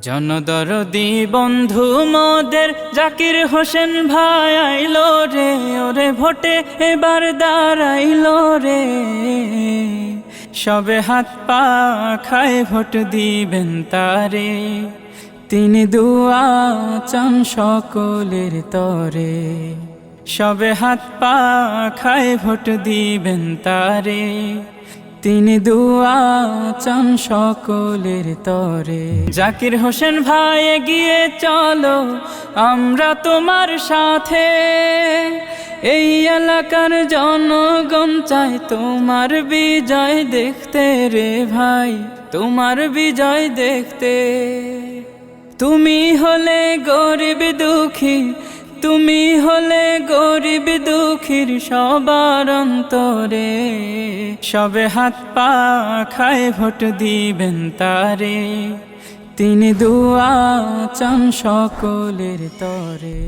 জনদরদি বন্ধু মোদের জাকির হোসেন ভাই আইলো রে, ওরে ভোটে এবার দাঁড়াইলো রে। সবে হাত পা খায় ভোট দিবেন তারে, তিনি দুয়া চান সকলের তরে। সবে হাত পা খায় ভোট দিবেন তারে তিনি দুয়া চান সকলের তরে। জাকির হোসেন ভাই এগিয়ে চলো, আমরা তোমার সাথে। এই এলাকার জনগণ চাই তোমার বিজয় দেখতে রে ভাই, তোমার বিজয় দেখতে। তুমি হলে গরিব দুঃখী তুমি হলে গরিব দুঃখীর সবার অন্তরে। সবে হাত পা খায় ভোট দিবেন তারে। তিনি দুয়া চান সকলের তরে।